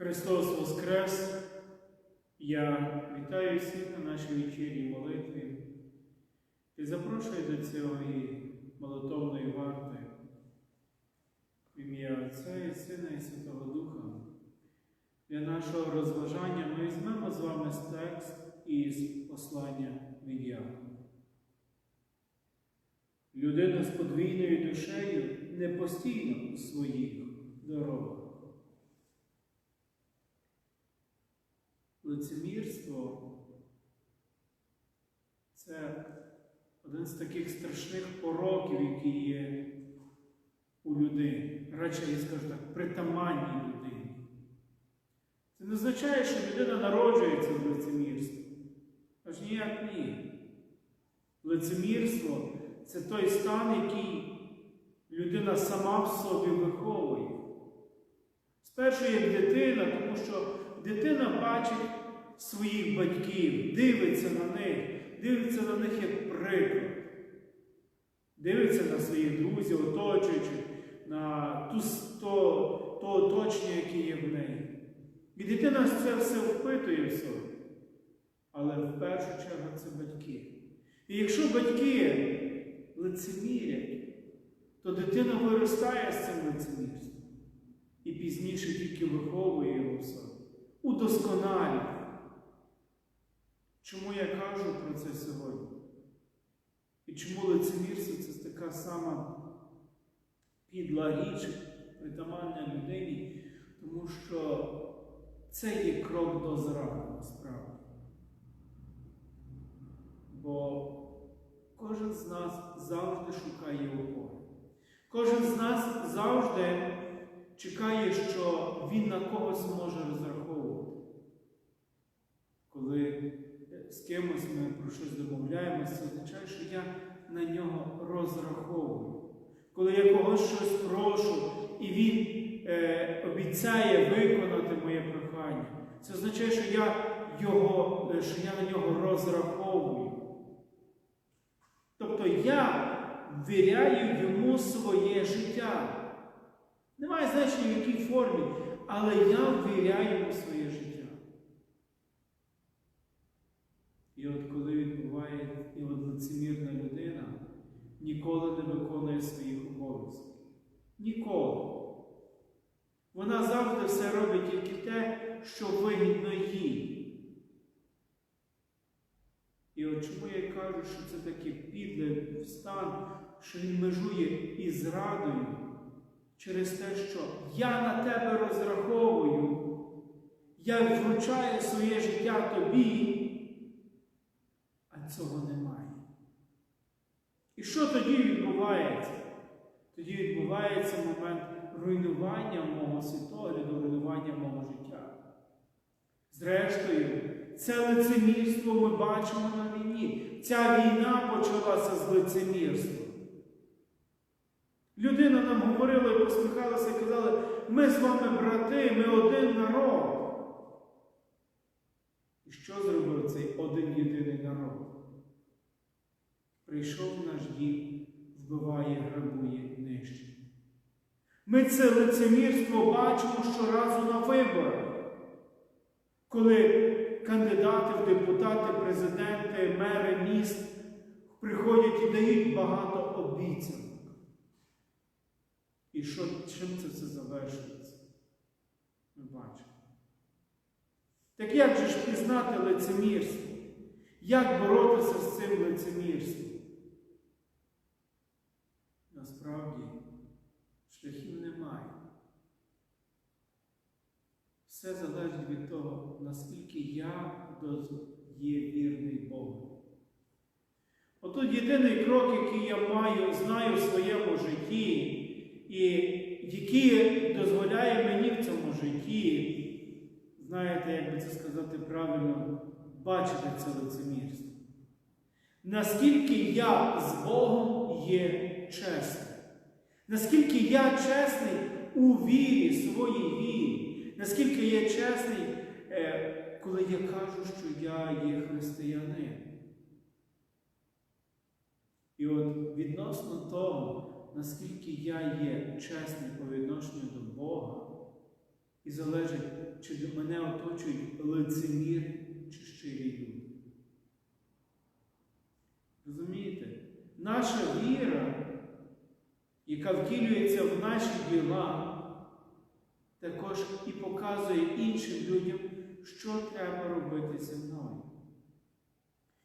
Христос Воскрес! Я вітаю всіх на нашій вечірній молитві і запрошую до цієї молитовної варти в ім'я Отця і Сина і Святого Духа. Для нашого розважання ми візьмемо з вами текст із послання від Якова. Людина з подвійною душею не постійно у своїх дорогах. Лицемірство це один з таких страшних пороків, які є у людини. Радше я скажу так, притаманній людині. Це не означає, що людина народжується з лицемірством. Аж ніяк ні. Лицемірство це той стан, який людина сама в собі виховує. Спершу як дитина, тому що дитина бачить своїх батьків, дивиться на них, дивиться на них як приклад. Дивиться на своїх друзів, оточуючих, на ту, то, то оточення, яке є в неї. І дитина це все впитує в собі. Але в першу чергу це батьки. І якщо батьки лицемірять, то дитина виростає з цим лицемірством. І пізніше тільки виховує його в собі. Удосконалює. Чому я кажу про це сьогодні? І чому лицемірство це така сама підла річ, притаманна людині, тому що це є крок до зради насправді. Бо кожен з нас завжди шукає опори. Кожен з нас завжди чекає, що він на когось може розраховувати. Коли з кимось ми про щось домовляємося, це означає, що я на нього розраховую. Коли я когось щось прошу, і він е, обіцяє виконати моє прохання, це означає, що я, його, е, що я на нього розраховую. Тобто я ввіряю йому своє життя. Немає значення, в якій формі, але я ввіряю йому своє життя. І от коли відбуває і от лицемірна людина ніколи не виконує своїх обов'язків. Ніколи. Вона завжди все робить тільки те, що вигідно їй. І от чому я кажу, що це такий підлий стан, що він межує із зрадою через те, що я на тебе розраховую, я вручаю своє життя тобі, цього немає. І що тоді відбувається? Тоді відбувається момент руйнування мого світогляду, руйнування мого життя. Зрештою, це лицемірство ми бачимо на війні. Ця війна почалася з лицемірства. Людина нам говорила і посміхалася і казала, ми з вами брати, ми один народ. І що зробив цей один єдиний народ? Прийшов наш дім, вбиває, грабує, нищить. Ми це лицемірство бачимо щоразу на виборах, коли кандидати в депутати, президенти, мери міст приходять і дають багато обіцянок. І що, чим це все завершується? Ми бачимо. Так як же ж пізнати лицемірство? Як боротися з цим лицемірством? Насправді, шляхів немає. Все залежить від того, наскільки я є вірний Богу. Отут єдиний крок, який я маю, знаю в своєму житті, і який дозволяє мені в цьому житті, знаєте, як би це сказати правильно, бачити це лицемірство. Наскільки я з Богом є чесним. Наскільки я чесний у вірі, своїй вірі, наскільки я чесний, е, коли я кажу, що я є християнин. І от відносно того, наскільки я є чесний по відношенню до Бога, і залежить чи мене оточують лицемірні чи щирі люди. Розумієте? Наша віра, яка втілюється в наші діла, також і показує іншим людям, що треба робити зі мною.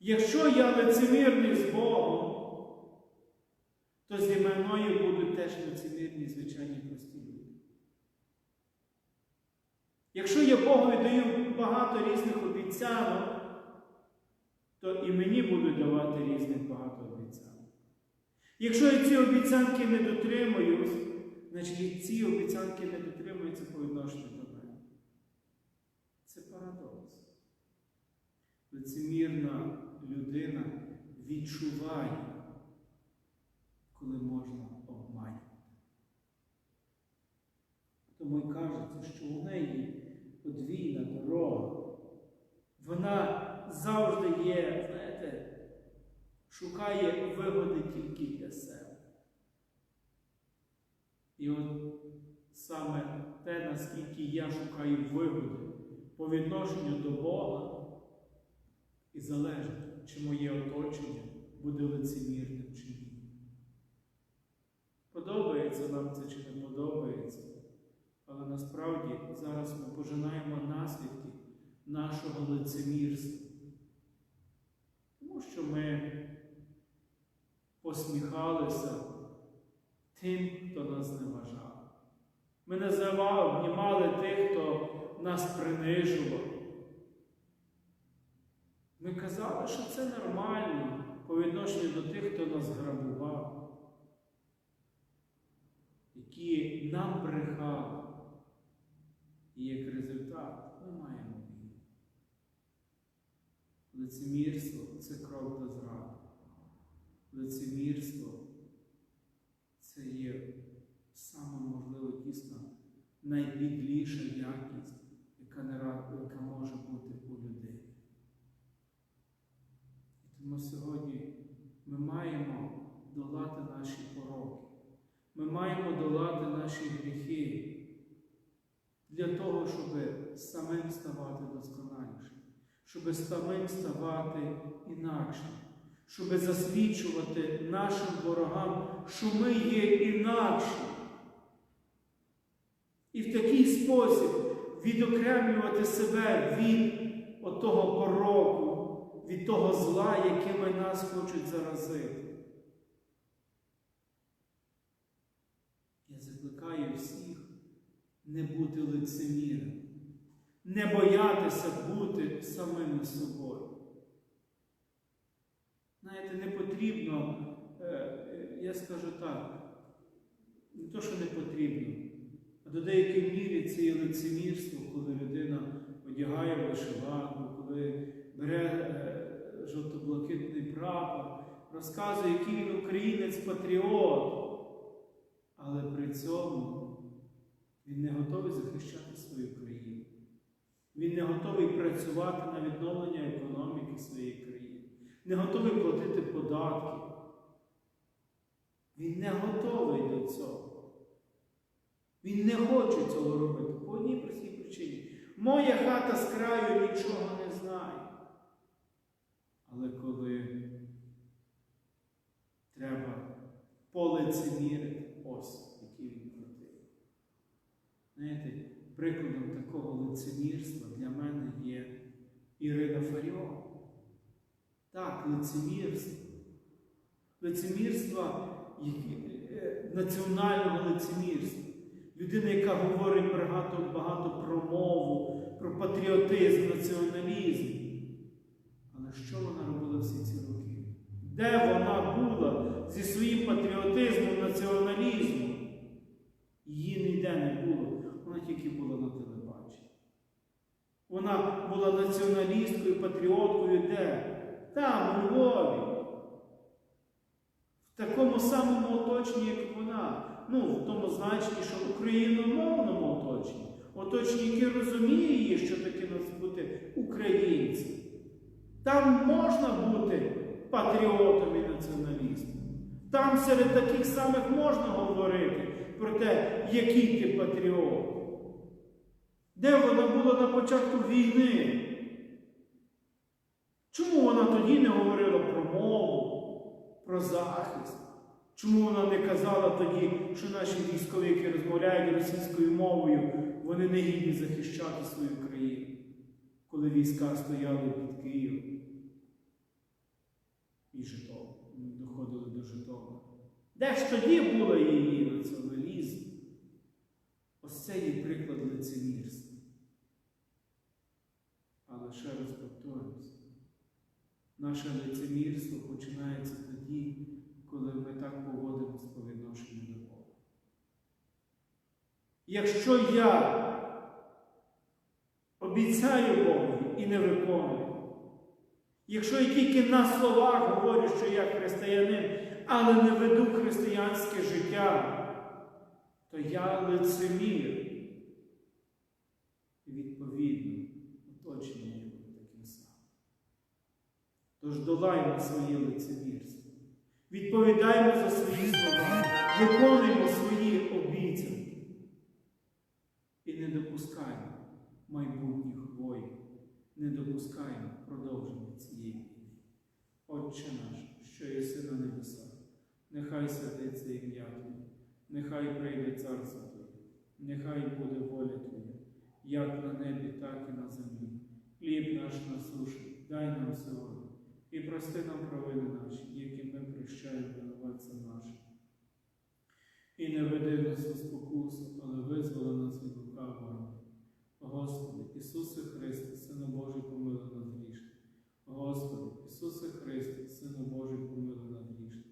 Якщо я лицемірний з Богом, то зі мною будуть теж лицемірні, звичайні прості люди. Якщо я Богові даю багато різних обіцянок, то і мені будуть давати різних багато. Якщо я ці обіцянки не дотримуюсь, значить ці обіцянки не дотримуються по відношенню до мене. Це парадокс. Лицемірна людина відчуває, коли можна обманювати. Тому й кажеться, що у неї подвійна дорога. Вона завжди є, знаєте, шукає вигоди тільки для себе. І от саме те, наскільки я шукаю вигоди по відношенню до Бога, і залежить, чи моє оточення буде лицемірним чи ні. Подобається нам це чи не подобається. Але насправді зараз ми пожинаємо наслідки нашого лицемірства. Тому що ми посміхалися тим, хто нас не вважав. Ми називали, обнімали тих, хто нас принижував. Ми казали, що це нормально по відношенню до тих, хто нас грабував, які нам брехали. І як результат ми маємо війну. Лицемірство це крок до зради. Лицемірство це є найбідліша якість, яка, не, яка може бути у людей. Тому сьогодні ми маємо долати наші пороки. Ми маємо долати наші гріхи для того, щоб самим ставати досконалішим, щоб самим ставати інакшим, щоб засвідчувати нашим ворогам, що ми є інакші. І в такий спосіб відокремлювати себе від отого пороку, від того зла, якими нас хочуть заразити. Я закликаю всіх не бути лицеміром, не боятися бути самими собою. Знаєте, не потрібно, е, е, я скажу так, не то, що не потрібно, до деякої міри це є лицемірство, коли людина одягає вишиванку, коли бере е, жовто-блакитний прапор, розказує, який він українець патріот, але при цьому він не готовий захищати свою країну. Він не готовий працювати на відновлення економіки своєї країни, не готовий платити податки. Він не готовий до цього. Він не хоче цього робити по одній простій причині. Моя хата з краю нічого не знає. Але коли треба полицемірити, ось який він крутий. Знаєте, прикладом такого лицемірства для мене є Ірина Фаріон. Так, лицемірство. Лицемірство е, національного лицемірства. Людина, яка говорить багато, багато про мову, про патріотизм, націоналізм. Але що вона робила всі ці роки? Де вона була зі своїм патріотизмом, націоналізмом? Її ніде не було, вона тільки була на телебаченні. Вона була націоналісткою, патріоткою де? Там, у Львові. В такому самому оточенні, як вона. Ну, в тому значенні, що в україномовному оточенні. Оточенні, яке розуміє її, що таке нас бути українцем. Там можна бути патріотом і націоналістом. Там серед таких самих можна говорити про те, який ти патріот. Де вона була на початку війни. Чому вона тоді не говорила про мову, про захист? Чому вона не казала тоді, що наші військові, які розмовляють російською мовою, вони не гідні захищати свою країну, коли війська стояли під Києвом і Житомир, доходили до Житомира? Де ж тоді була її націоналізм? Ось це є приклад лицемірства. Але ще раз повторюсь, наше лицемірство починається тоді, коли ми так поводимося по відношенню до Бога. Якщо я обіцяю Богу і не виконую, якщо я тільки на словах говорю, що я християнин, але не веду християнське життя, то я лицемір. І відповідно, оточення буде таким самим. Тож долаємо своє лицемірство. Відповідаємо за свої слова, виконуємо свої обіцянки. І не допускаємо майбутніх воїн, не допускаємо продовження цієї війни. Отче наш, що єси на небесах, нехай святиться ім'я Твоє, нехай прийде царство Твоє, нехай буде воля Твоя, як на небі, так і на землі. Хліб наш насушний, дай нам сьогодні, і прости нам провини наші, які ми прощаємо винуватцям нашим. І не веди нас у спокусу, але визволи нас від лукавого. Господи, Ісусе Христе, Сину Божий, помилуй нас грішних. Господи, Ісусе Христе, Сину Божий, помилуй нас грішних.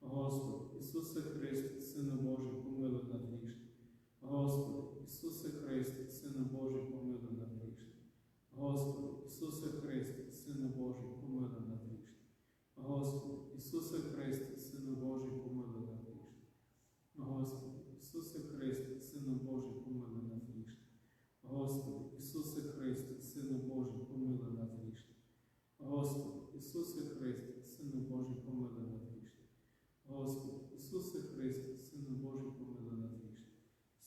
Господи, Ісусе Христе, Сину Божий, помилуй нас грішних. Господи, Ісусе Христе, Сину Божий, помилуй нас грішних. Господи, Ісусе Христе, Сину Божий, помилуй нас грішних. Господи, Ісусе Христе, Сину Божий, помилуй нас грішних. Господи, Ісусе Христе, Сину Божий, помилуй нас грішних. Господи, Ісусе Христе, Сину Божий, помилуй нас грішних. Господи, Ісусе Христе, Сину Божий, помилуй нас грішних. Господи, Ісусе Христе, Сину Божий, помилуй нас грішних.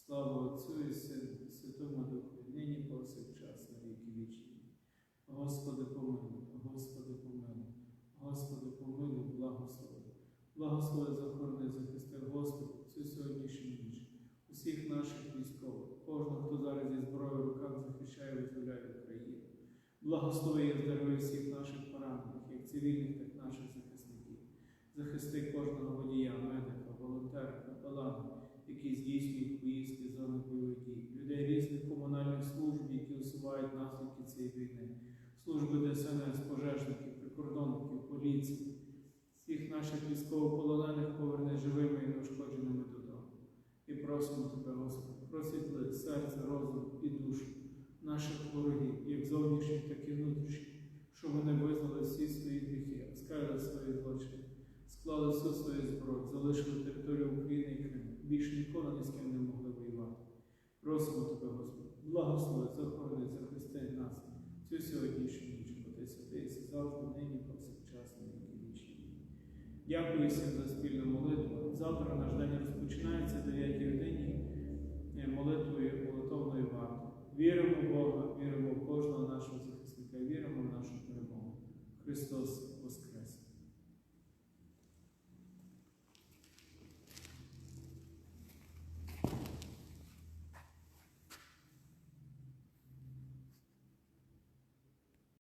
Слава Отцю і Сину, і Святому Духу, і нині повсякчас на віки вічні. Господи, помилуй, Господи, помилуй, Господи, помилуй, благослови. Благослови захорони, захисти, Господи, цю сьогоднішню ніч, усіх наших військових, кожного, хто зараз зі зброєю в руках захищає визволяє. Благослови і здоров'я всіх наших поранених, як цивільних, так і наших захисників. Захисти кожного водія, медика, волонтера, капелана, які здійснюють поїздки зони бойових дій, людей різних комунальних служб, які усувають наслідки цієї війни, служби ДСНС, пожежників, прикордонників, поліції, всіх наших військовополонених поверни живими і неушкодженими додому. І просимо тебе, Господи, просвітли серце, розум і душу наших ворогів, як зовнішніх, так і внутрішніх, щоб вони визнали всі свої гріхи, скаяли свої злочини, склали всю свою зброю, залишили територію України і Криму. Більше ніколи ні з ким не могли воювати. Просимо тебе, Господи, благослови, захорони, захисти нас цю сьогоднішню ніч, бо ти святий, і завжди, нині, повсякчас, віки вічні. Дякую всім за спільну молитву. Завтра наш день розпочинається 9 годині е, молитвою. Віримо в Бога, віримо в кожного нашого захисника, віримо в нашу перемогу. Христос Воскрес!